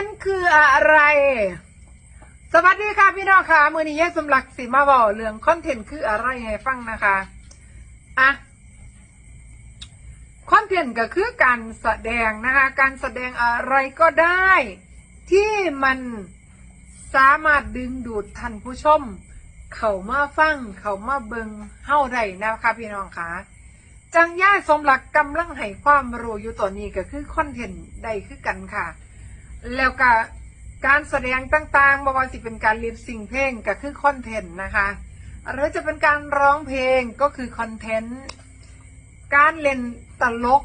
นต์คืออะไร สวัสดีค่ะพี่น้องค่ะมือนี้แยกสมหลักสิมาบอกเรื่องคอนเทนต์คืออะไรให้ฟังนะคะอะคอนเทนต์ก็คือการแสดงนะคะ การแสดงอะไรก็ได้ ที่มันสามารถดึงดูดท่านผู้ชม เขามาฟัง เขามาเบิงเฮ้าได้นะคะพี่น้องค่ะจังย่าสมหลักกำลังให้ความรู้อยู่ตัวนี้ก็คือคอนเทนต์ใดคือกันค่ะ แล้วก็การแสดงต่างๆบ่ว่าสิเป็นการลิปซิงเพลงก็คือคอนเทนต์นะคะ หรือจะเป็นการร้องเพลงก็คือคอนเทนต์ การเล่นตลก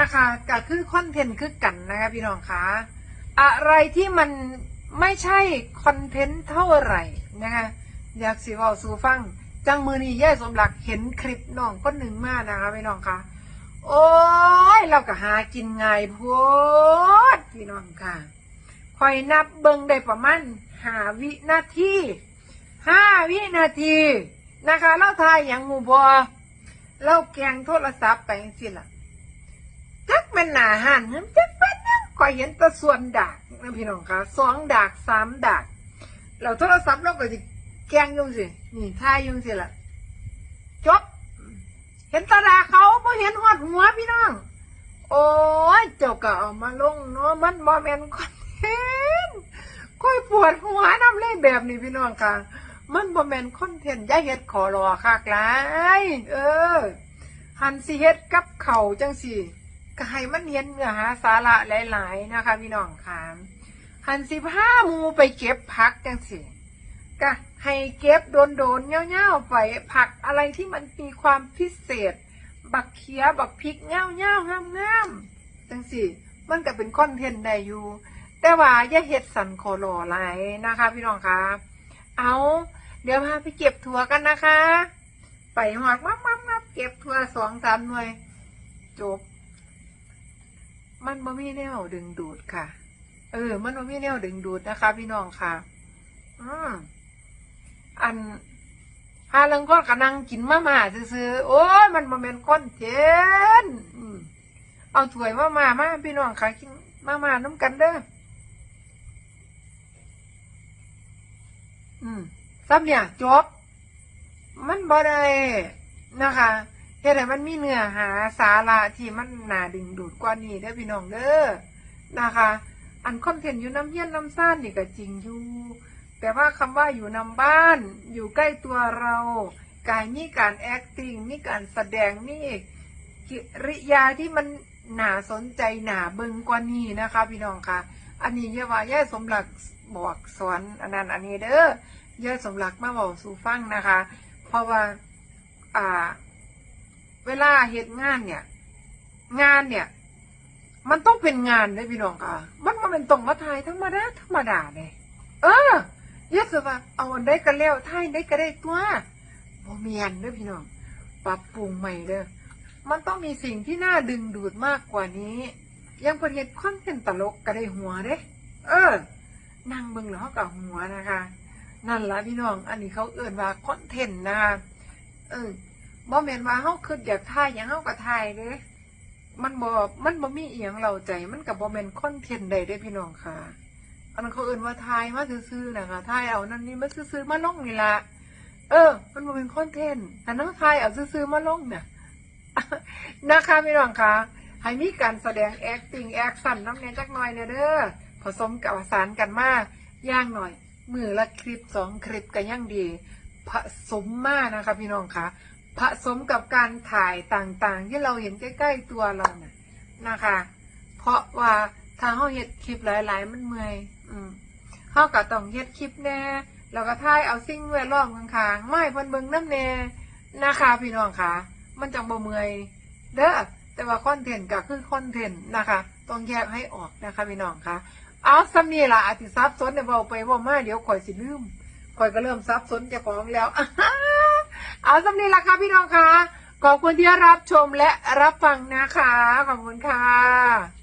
นะคะก็คือคอนเทนต์คือกันนะคะพี่น้องคะอะไรที่มันไม่ใช่คอนเทนต์เท่าไหร่นะคะอยากสิเว่าสู่ฟัง จังมือนี้แย่สมหลักเห็นคลิปน้องคนหนึ่งมากนะคะพี่น้องคะ โอ้ย เราก็หากินง่ายโพดพี่น้องค่ะคอยนับเบิงได้ประมาณหาวินาทีห้าวินาทีนะคะเล่าทายอย่างงูบอเราแกงโทรศัพท์ไปสิล่ะจักเป็นหนาหันจักเป็นหยังก็เห็นต่ส่วนดากนะพี่น้องคะสองดากสามดากเราโทรศัพท์เราก็จะแกงยุ่งสินี่ทายยุ่งสิล่ะจบ เห็นตาดาเขาพอเห็นหอดหัวพี่น้อง โอ้ยเจ้าก็เอามาลงเนาะมันบอแมนคอนเทนต์ค่อยปวดหัวน้ำเล่แบบนี้พี่น้องค่ะ มันบอแมนคอนเทนต์อย่าเฮ็ดขอรอคักหลายเออหันสิเฮ็ดกับเขาจังสิก็ให้มันเห็นเนื้อหาสาระหลาย ๆ นะคะ พี่น้องค่ะหันสิผ้ามูไปเก็บผักจังสิก็ ให้เก็บโดนๆเง่าๆไปผักอะไรที่มันมีความพิเศษ บักเขียบักพริกเง่าเง่างามงามๆจังสิมันก็เป็นคอนเทนต์ได้อยู่ แต่ว่าอย่าเฮ็ดสันขอรอหลายนะคะ พี่น้องคะเอาเดี๋ยวพาไปเก็บถั่วกันนะคะ ไปหอดมับมับมับเก็บถั่วสองสามหน่วย จบ มันบ่มีแนวดึงดูดค่ะ เออ มันบ่มีแนวดึงดูดนะคะ พี่น้องค่ะ อืม อันหาเรื่องคนกำลังกินมาม่าซื้อๆโอ้ยมันบ่แม่นคอนเทนเอาถ้วยมาม่ามาพี่น้องค่ะกินมาม่าน้ำกันเด้ออืมซับเนี่ยจบมันบ่ได้นะคะเฮ็ดให้มันมีเนื้อหาสาระที่มันน่าดึงดูดกว่านี้เด้อพี่น้องเด้อนะคะ อันคอนเทนต์อยู่น้ำเยี่ยนน้ำซ่านนี่ก็จริงอยู่ แต่ว่าคำว่าอยู่นำบ้าน อยู่ใกล้ตัวเรา กายมีการ acting มีการแสดงมีกิริยาที่มันหนาสนใจหนาเบิงกว่านี้นะคะ พี่น้องค่ะอันนี้อย่าว่าย่าสมหลักบอกสอนอันนั้นอันนี้เด้อยาสมหลักมาบอกสู่ฟังนะคะ เพราะว่าอ่า เวลาเหตุงานเนี่ย งานเนี่ย มันต้องเป็นงานเลยพี่น้องค่ะ มันมาเป็นตรงมาทายธรรมดาธรรมดาเลยเออ เยอะสุดว่า เอาอันได้กันแล้วทายได้ก็ได้ตัวโมเมียนเด้อพี่น้อง ปรับปรุงใหม่เด้อ มันต้องมีสิ่งที่น่าดึงดูดมากกว่านี้ ยังประเทศคอนเทนต์ตลกก็ได้หัวเด้ เออ นั่งเบิ่งแล้วเขากับหัวนะคะ นั่นละพี่น้อง อันนี้เขาเอื่นว่าคอนเทนต์นะคะเออบ่แม่นว่าเฮาคิดอยากถ่ายหยังเฮาก็ถ่ายเด้มันบ่มันบ่มีเอียงเราใจ มันกับบ่แม่นคอนเทนต์ใดเด้พี่น้องค่ะ อันนั้นเขาเอื่นว่าถ่ายมาซื่อๆนะคะถ่ายเอานั่นนี่มาซื่อๆมาล่องนี่ละเออ มันเป็นคอนเทนต์อันนั้นถ่ายเอาซื่อๆมาล่องเนี่ยนะคะพี่น้องคะให้มีการแสดง acting action น้ำเนียจักหน่อยเนี่ยเด้อผสมกับสารกันมากย่างหน่อย มือละคลิปสองคลิปก็ย่างดี ผสมมากนะคะพี่น้องคะผสมกับการถ่ายต่างๆ ที่เราเห็นใกล้ๆตัวเราเนี่ยนะคะ เพราะว่าถ้าเขาเฮ็ดคลิปหลายๆ มันเมื่อย อืมเขาก็ต้องเฮ็ดคลิปแน่แล้วก็ถ่ายเอาสิ่งแวดล้อมข้างๆไม่เพิ่นเบิ่งน้ำแน่นะคะพี่น้องคะมันจังบ่เมื่อยเด้อแต่ว่าคอนเทนต์ก็คือคอนเทนต์นะคะ ต้องแยกให้ออกนะคะพี่น้องคะเอาซ้ำนี่ล่ะอาจสิซับซ้อนเดี๋ยเบาไปว่ามาเดี๋ยวข่อยสิลืมข่อยก็เริ่มซับซ้อนเจ้าของแล้วเอาซ้ำนี่ล่ะค่ะพี่น้องคะขอบคุณที่รับชมและรับฟังนะคะ ขอบคุณค่ะ